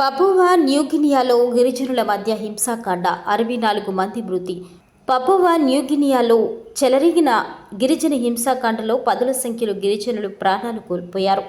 Papua న్యూగినియాలో గిరిజనుల మధ్య హింసాకాండ. అరవై నాలుగు మంది మృతి. పపువా న్యూగినియాలో చెలరిగిన గిరిజన హింసాకాండలో పదుల సంఖ్యలో గిరిజనులు ప్రాణాలు కోల్పోయారు.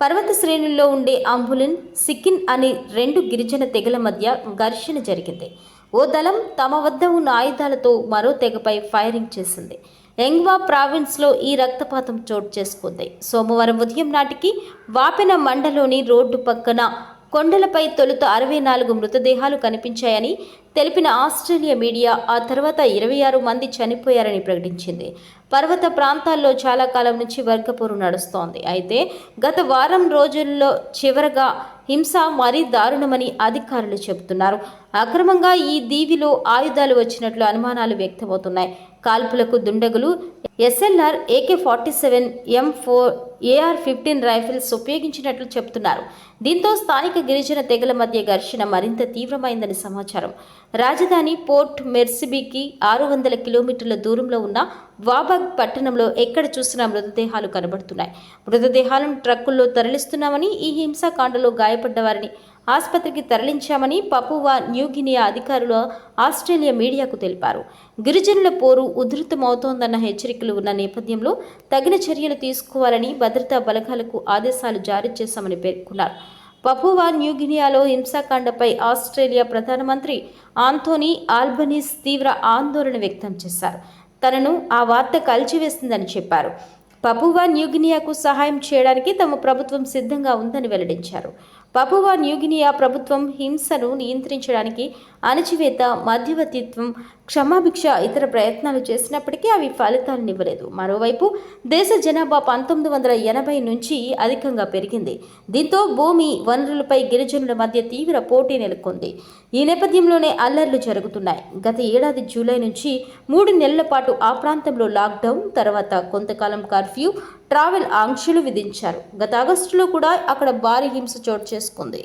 పర్వత శ్రేణుల్లో ఉండే అంబులిన్ సిక్కిన్ అనే రెండు గిరిజన తెగల మధ్య ఘర్షణ జరిగింది. ఓ దళం తమ వద్ద ఉన్న ఆయుధాలతో మరో తెగపై ఫైరింగ్ చేసింది. ఎంగ్వా ప్రావిన్స్లో ఈ రక్తపాతం చోటు చేసుకుంది. సోమవారం ఉదయం నాటికి వాపెన మండలోని రోడ్డు పక్కన కొండలపై తొలుత అరవై నాలుగు మృతదేహాలు కనిపించాయని తెలిపిన ఆస్ట్రేలియా మీడియా ఆ తర్వాత ఇరవై ఆరు మంది చనిపోయారని ప్రకటించింది. పర్వత ప్రాంతాల్లో చాలా కాలం నుంచి వర్గపోరు నడుస్తోంది. అయితే గత వారం రోజుల్లో చివరగా హింస మరీ దారుణమని అధికారులు చెబుతున్నారు. అక్రమంగా ఈ దీవిలో ఆయుధాలు వచ్చినట్లు అనుమానాలు వ్యక్తమవుతున్నాయి. కాల్పులకు దుండగులు SLR AK forty seven M four AR fifteen rifles ఉపయోగించినట్లు చెబుతున్నారు. దీంతో స్థానిక గిరిజన తెగల మధ్య ఘర్షణ మరింత తీవ్రమైందని సమాచారం. రాజధాని పోర్ట్ మెర్సిబీకి ఆరు వందల కిలోమీటర్ల దూరంలో ఉన్న వాబాగ్ పట్టణంలో ఎక్కడ చూసినా మృతదేహాలు కనబడుతున్నాయి. మృతదేహాలను ట్రక్కుల్లో తరలిస్తున్నామని ఈ హింసాకాండలో గాయపడ్డ వారిని ఆసుపత్రికి తరలించామని పపువా న్యూగినియా అధికారులు ఆస్ట్రేలియా మీడియాకు తెలిపారు. గిరిజనుల పోరు ఉధృతమవుతోందన్న హెచ్చరికలు ఉన్న నేపథ్యంలో తగిన చర్యలు తీసుకోవాలని భద్రతా బలగాలకు ఆదేశాలు జారీ చేశామని పేర్కొన్నారు. పపువా న్యూగినియాలో హింసాకాండపై ఆస్ట్రేలియా ప్రధానమంత్రి ఆంథోనీ ఆల్బనీస్ తీవ్ర ఆందోళన వ్యక్తం చేశారు. తనను ఆ వార్త కలిచివేస్తుందని చెప్పారు. పపువా న్యూగినియాకు సహాయం చేయడానికి తమ ప్రభుత్వం సిద్ధంగా ఉందని వెల్లడించారు. పపువా న్యూగినియా ప్రభుత్వం హింసను నియంత్రించడానికి అణచివేత మధ్యవర్తిత్వం క్షమాభిక్ష ఇతర ప్రయత్నాలు చేసినప్పటికీ అవి ఫలితాలనివ్వలేదు మరోవైపు దేశ జనాభా పంతొమ్మిది వందల ఎనభై నుంచి అధికంగా పెరిగింది. దీంతో భూమి వనరులపై గిరిజనుల మధ్య తీవ్ర పోటీ నెలకొంది. ఈ నేపథ్యంలోనే అల్లర్లు జరుగుతున్నాయి. గత ఏడాది జూలై నుంచి మూడు నెలల పాటు ఆ ప్రాంతంలో లాక్డౌన్ తర్వాత కొంతకాలం కర్ఫ్యూ ట్రావెల్ ఆంక్షలు విధించారు. గత ఆగస్టులో కూడా అక్కడ భారీ హింస చోటు చేసుకుంది.